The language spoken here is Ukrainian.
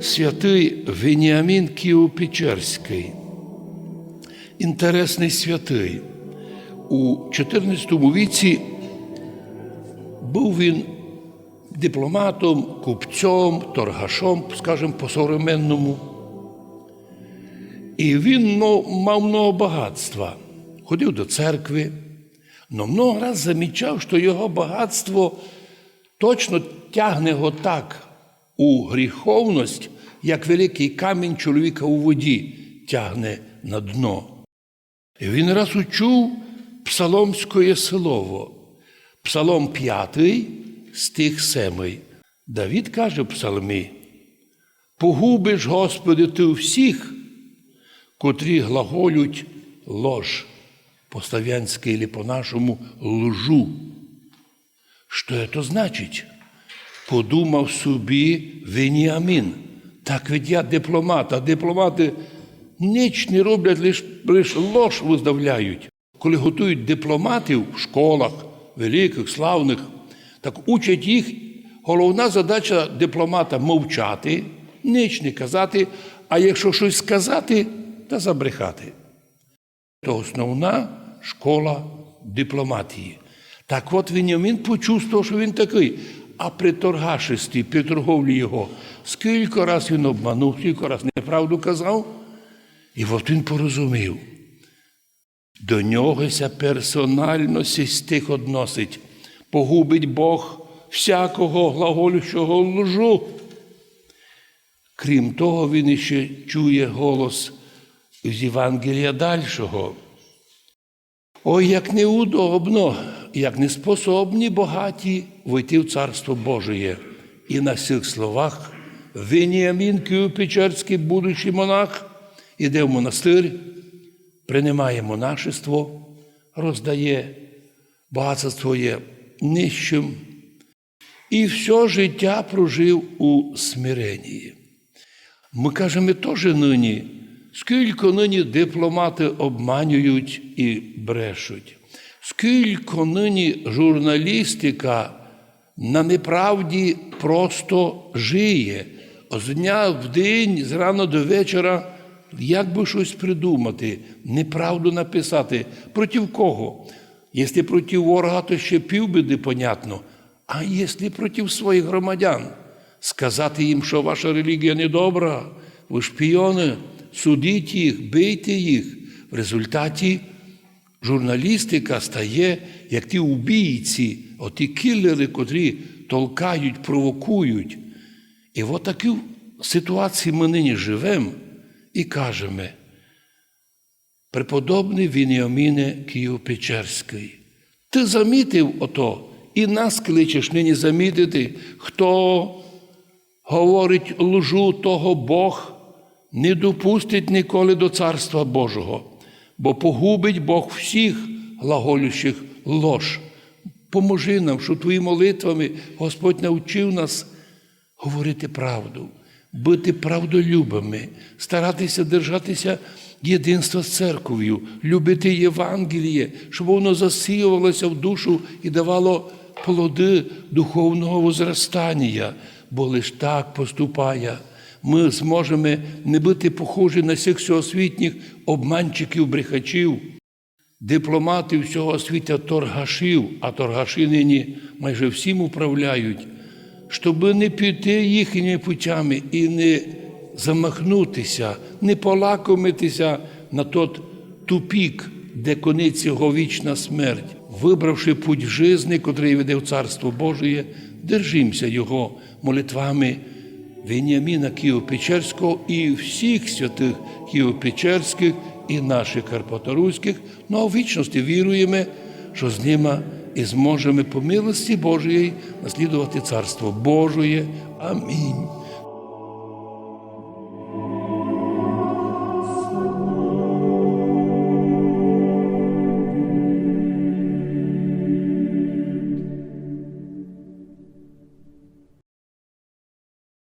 Святий Веніамін Києво-Печерський. Інтересний святий. У 14 віці був він дипломатом, купцем, торгашом, скажімо, по-современному. І він мав много багатства. Ходив до церкви, але много раз замічав, що його багатство точно тягне його так у гріховність, як великий камінь чоловіка у воді тягне на дно. І він раз учув псаломське слово, псалом 5, стих 7. Давід каже в псалмі: Погубиш, Господи, ти всіх, котрі глаголють лож, по-славянськи или по-нашому лжу. Що це значить? Подумав собі Веніамін. Так ведь я дипломат, а дипломати ніч не роблять, лише лиш лож виставляють. Коли готують дипломатів в школах, великих, славних, так учать їх. Головна задача дипломата мовчати, ніч не казати, а якщо щось сказати, та забрехати. То основна школа дипломатії. Так от Веніамін почувствував, що він такий. А при торгашестві, при торговлі його, скільки раз він обманув, скільки раз неправду казав, і от він порозумів. До нього ся персонально стих односить. Погубить Бог всякого глаголющого лжу. Крім того, він іще чує голос з Євангелія дальшого. Ой, як неудобно, як неспособні богаті войти в Царство Божие. І на цих словах Веніамін Києво-Печерський, будучий монах, іде в монастир, приймає монашество, роздає багатство своє нижчим і все життя прожив у смиренні. Ми кажемо теж нині, скільки нині дипломати обманюють і брешуть, скільки нині журналістика на неправді просто жиє. З дня в день, з рано до вечора, як би щось придумати, неправду написати. Проти кого? Якщо проти ворога, то ще півбіди, понятно. А якщо проти своїх громадян, сказати їм, що ваша релігія недобра, ви шпіони, судіть їх, бийте їх. В результаті журналістика стає, як ті убійці, оті кілери, котрі толкають, провокують. І в такій ситуації ми нині живемо і кажемо, преподобний Вініаміне Києво-Печерський, ти замітив ото? І нас кличеш нині замітити, хто говорить лжу, того Бог не допустить ніколи до Царства Божого, бо погубить Бог всіх глаголючих лож. Поможи нам, що твої молитвами Господь навчив нас говорити правду, бути правдолюбими, старатися держатися єдинства з церков'ю, любити Євангеліє, щоб воно засіювалося в душу і давало плоди духовного возростання, бо лиш так поступає. Ми зможемо не бути похожі на всіх всеосвітніх обманчиків, брехачів, дипломатів всього світу торгашів, а торгаші нині майже всім управляють, щоб не піти їхніми путями і не замахнутися, не полакомитися на тот тупік, де конець його вічна смерть, вибравши путь жизни, котрий веде в Царство Божє, держимося Його молитвами Веніаміна Києво-Печерського і всіх святих Києво-Печерських і наших Карпаторуських, ну а в вічності віруємо, що з ними і зможемо по милості Божої наслідувати Царство Божє. Амінь.